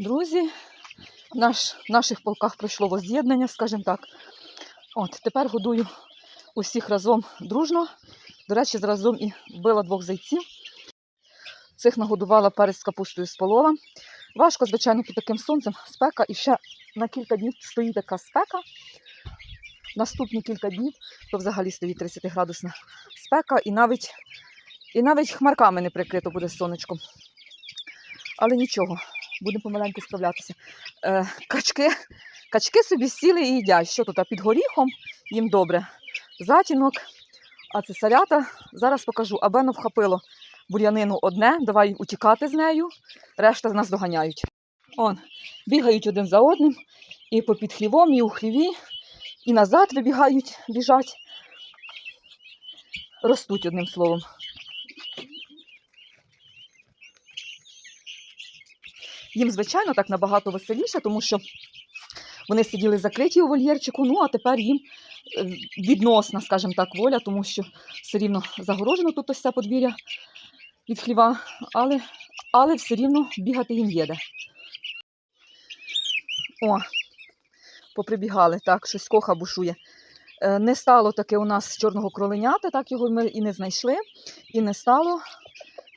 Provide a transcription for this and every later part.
Друзі, наш, в наших полках пройшло воз'єднання, скажімо так. От, тепер годую усіх разом дружно. До речі, разом і вбила двох зайців. Цих нагодувала перець з капустою з полова. Важко, звичайно, під таким сонцем спека і ще на кілька днів стоїть така спека. Наступні кілька днів то взагалі стоїть 30-градусна спека, і навіть, і навіть хмарками не прикрито буде сонечком. Але нічого, будемо помаленьку справлятися. Е, качки, качки собі сіли і їдять. Що тут? Під горіхом їм добре. Затінок, а це салята. Зараз покажу. Абено вхопило бур'янину одне, давай утікати з нею, решта нас доганяють. Он, бігають один за одним, і попід хлівом, і у хліві, і назад вибігають, біжать. Ростуть одним словом. Їм, звичайно, так набагато веселіше, тому що вони сиділи закриті у вольєрчику, ну а тепер їм е, відносна, скажімо так, воля, тому що все рівно загорожено тут ось це подвір'я від хліва, але, але все рівно бігати їм є де. О, поприбігали, так, щось коха бушує. Е, Не стало таке у нас чорного кроленята, так його ми і не знайшли. І не стало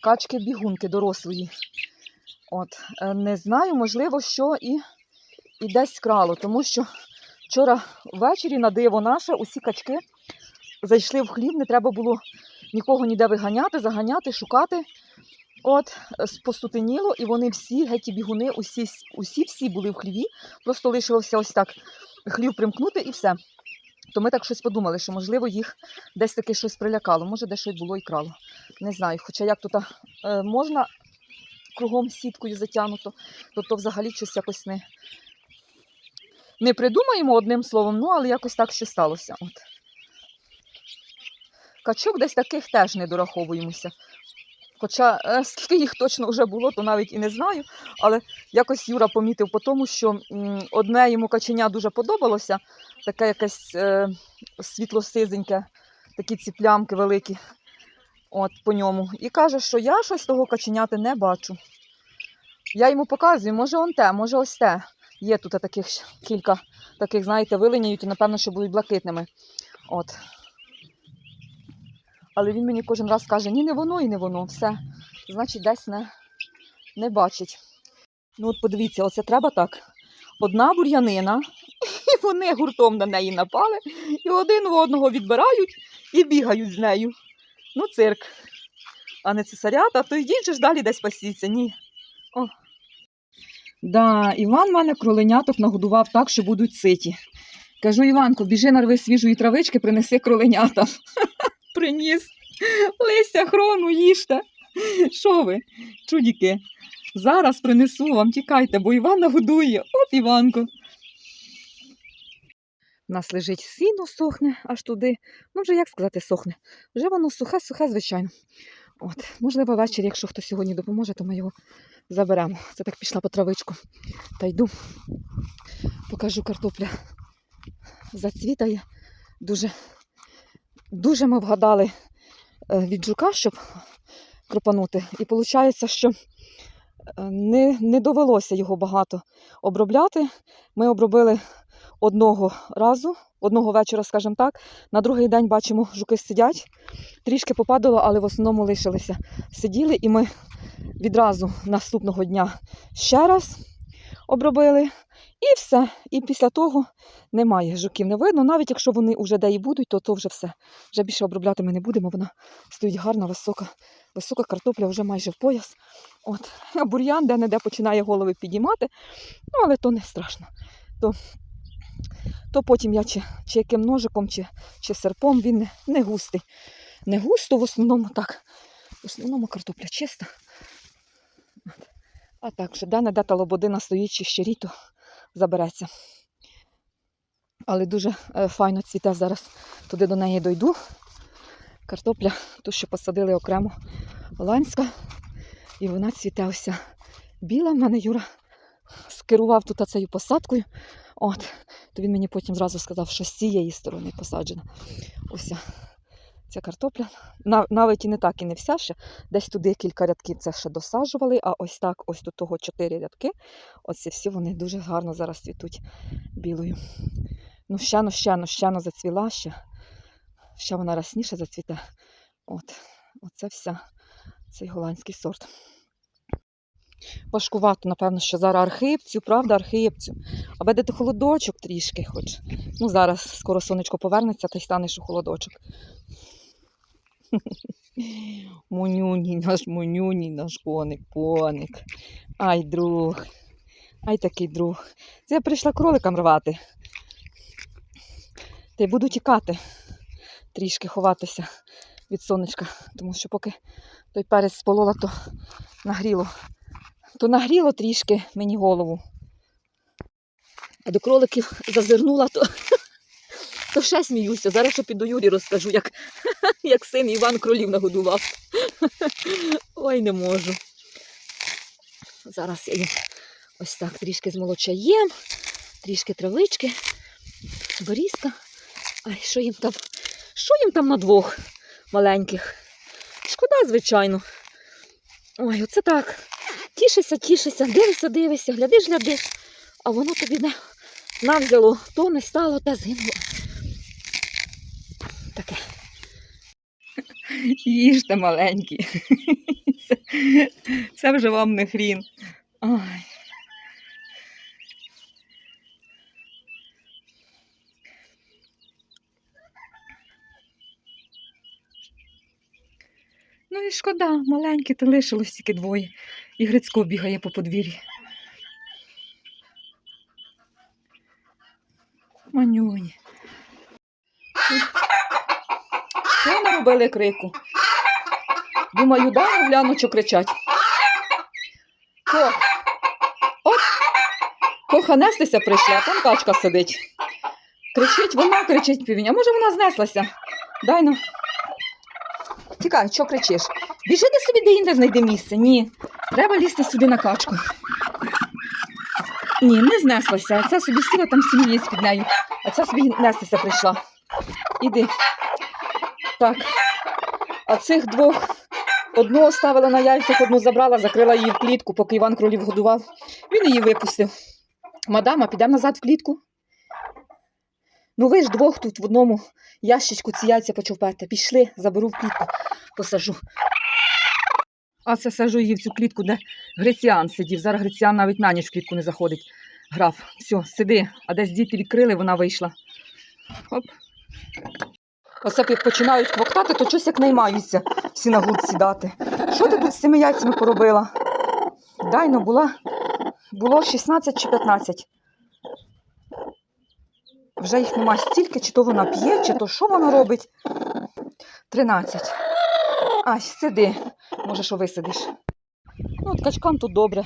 качки-бігунки дорослої. От, е, не знаю, можливо, що і, і десь крало, тому що вчора ввечері на диво наше усі качки зайшли в хліб, не треба було нікого ніде виганяти, заганяти, шукати. От, е, с- постутеніло, і вони всі, геть-бігуни, усі, усі всі були в хліві, просто лишилося ось так хлів примкнути і все. То ми так щось подумали, що, можливо, їх десь таки щось прилякало, може, десь щось було і крало. Не знаю. Хоча як тут е, можна кругом сіткою затягнуто, то то взагалі щось якось не, не придумаємо одним словом, ну, але якось так ще сталося. От. Качок десь таких теж не дораховуємося. Хоча е, скільки їх точно вже було, то навіть і не знаю. Але якось Юра помітив по тому, що одне йому каченя дуже подобалося, таке якесь е, світло-сизеньке, такі ці плямки великі от, по ньому. І каже, що я щось того каченяти не бачу. Я йому показую, може он те, може ось те. Є тут таких кілька таких, знаєте, вилиняють і, напевно, що будуть блакитними. От. Але він мені кожен раз каже, ні, не воно і не воно, все. Значить, десь не, не бачить. Ну от подивіться, оце треба так. Одна бур'янина, і вони гуртом на неї напали, і один в одного відбирають і бігають з нею. Ну, цирк. А не цесарята, то йдіть же ж далі десь пасіться. Ні. О. Да, Іван мене кроленяток нагодував так, що будуть ситі. Кажу, Іванко, біжи нарви свіжої травички, принеси кроленятам. Приніс. Лися, хрону, їжте. Що ви, чудіки? Зараз принесу вам, тікайте, бо Іван нагодує. От Іванко. У нас лежить сіно, сохне аж туди. Ну, вже як сказати, сохне. Вже воно сухе-сухе, звичайно. От, можливо, ввечері, якщо хто сьогодні допоможе, то ми його заберемо. Це так пішла по травичку. Та йду. Покажу картопля. Зацвітає. Дуже, дуже ми вгадали е, від жука, щоб кропанути. І виходить, що е, не, не довелося його багато обробляти. Ми обробили одного разу, одного вечора, скажімо так. На другий день бачимо, жуки сидять. Трішки попадало, але в основному лишилися. Сиділи, і ми відразу наступного дня ще раз обробили. І все. І після того немає жуків не видно. Навіть якщо вони вже де і будуть, то то вже все. Вже більше обробляти ми не будемо. Вона стоїть гарна, висока, висока картопля вже майже в пояс. От. А бур'ян де-не-де починає голови підіймати. Ну, але то не страшно. То, то потім я чи, чи яким ножиком, чи, чи серпом, він не, не густий. Не густо, в основному так. В основному картопля чиста. А так, що де-не-де та лободина стоїть чи щирі, то забереться. Але дуже е, файно цвіте зараз. Туди до неї дойду. Картопля, ту, що посадили окремо ланська. І вона цвіте ось біла. В мене Юра скерував тут цією посадкою. От, то він мені потім зразу сказав, що з цієї сторони посаджена. Ось ця картопля. На- Навіть і не так, і не вся ще. Десь туди кілька рядків це ще досаджували, а ось так, ось до того чотири рядки. Оці всі вони дуже гарно зараз цвітуть білою. Ну, ну, ще ну, зацвіла ще. Ще вона рясніше зацвіте. От, оце вся цей голландський сорт. Важкувато, напевно, що зараз архипцю, правда, архипцю. А буде холодочок трішки хоч. Ну, зараз скоро сонечко повернеться, та й станеш у холодочок. Монюній наш монюній, наш коник, коник. Ай, друг. Ай такий друг. Це я прийшла кроликам рвати. Та й буду тікати, трішки ховатися від сонечка, тому що поки той перець сполола, то нагріло. То нагріло трішки мені голову. А до кроликів зазирнула, то, то ще сміюся. Зараз що піду Юрі розкажу, як, як син Іван кролів нагодував. Ой, не можу. Зараз я їм ось так трішки з молочаєм, трішки травички, борізка. Ай, що їм там? Що їм там на двох маленьких? Шкода, звичайно. Ой, оце так. Тішися, тішися, дивися, дивися, глядиш, глядиш, а воно тобі не навзяло, то не стало, та згинуло. Таке. Їжте маленькі. Це вже вам не хрін. Ай. Ну і шкода, маленькі, то лишилось тільки двоє. І Грицько бігає по подвір'ї. Манюні. Що наробили крику? Думаю, дай гляну, що кричать. Ко? От, коханестися прийшла, там качка сидить. Кричить вона, кричить півень. А може вона знеслася? Дай ну. Тікай, що кричиш? Біжи де собі де інде знайди місце. Ні. Треба лізти сюди на качку. Ні, не знеслася. А собі сіла там сміється під нею. А ця собі нестися прийшла. Іди. Так. А цих двох одну оставила на яйцях, одну забрала, закрила її в клітку, поки Іван кролів годував. Він її випустив. Мадама, підемо назад в клітку. Ну ви ж двох тут в одному ящичку ці яйця почовпете. Пішли, заберу в клітку, посажу. А це сажу її в цю клітку, де Гриціан сидів. Зараз Гриціан навіть на ніч в клітку не заходить. Граф. Все, сиди. А десь діти відкрили, вона вийшла. Оп. Оце як починають квоктати, то щось як наймаються всі на гурт сідати. Що ти тут з цими яйцями поробила? Дай ну була. Було 16 чи 15. Вже їх нема стільки, чи то вона п'є, чи то що вона робить. 13. Ай, сиди. Може, що висидиш. Ну, от качкам тут добре.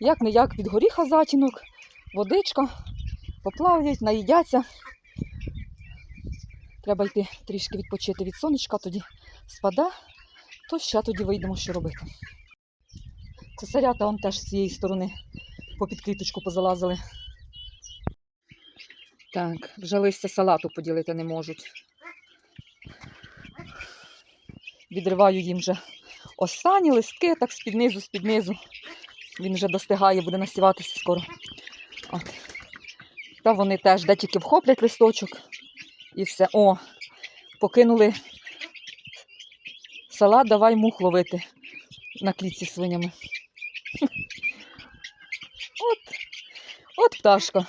Як не як від горіха затінок, водичка, поплавають, наїдяться. Треба йти трішки відпочити від сонечка, тоді спаде, то ще тоді вийдемо, що робити. Цесарята он теж з цієї сторони попід квіточку позалазили. Так, вже листя салату поділити не можуть. Відриваю їм вже останні листки, так з-під низу, з-під низу. Він вже достигає, буде насіватися скоро. От. Та вони теж де тільки вхоплять листочок і все. О, покинули салат, давай мух ловити на клітці свинями. От, от пташка.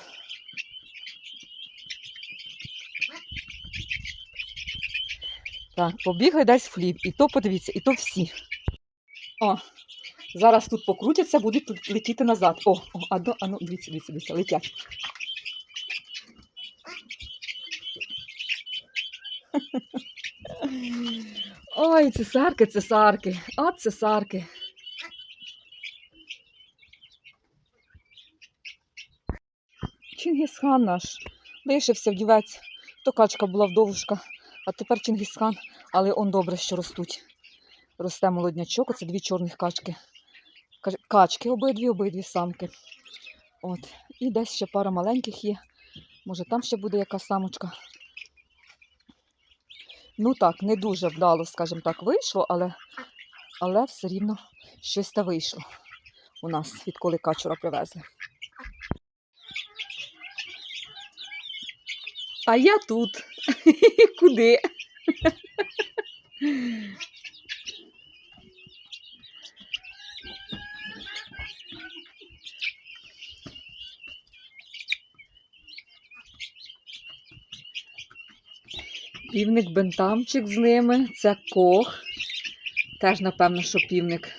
Так, побігли в хліб. І то подивіться, і то всі. О, зараз тут покрутяться, будуть летіти назад. О, о а, до, а ну, дивіться, дивіться, дивіться, летять. Ой, цесарки, цесарки, от цесарки. Чингісхан наш лишився вдівець. То качка була вдовушка, а тепер Чингісхан, але он добре, що ростуть. Росте молоднячок, оце дві чорних качки. Качки, обидві, обидві самки. От. І десь ще пара маленьких є. Може, там ще буде яка самочка. Ну так, не дуже вдало, скажімо так, вийшло, але, але все рівно щось та вийшло у нас, відколи качура привезли. А я тут. Куди? Півник бентамчик з ними, це кох. Теж, напевно, що півник.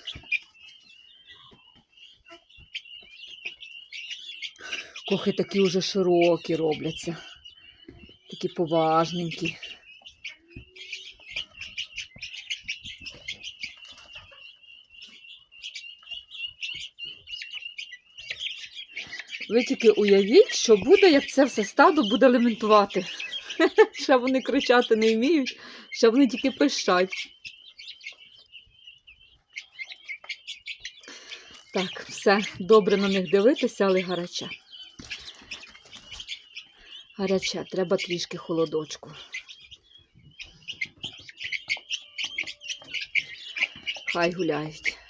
Кохи такі вже широкі робляться. Такі поважненькі. Ви тільки уявіть, що буде, як це все стадо буде лементувати. Ще вони кричати не вміють, ще вони тільки пищать. Так, все, добре на них дивитися, але гаряче. Гаряче, треба трішки холодочку. Хай гуляють.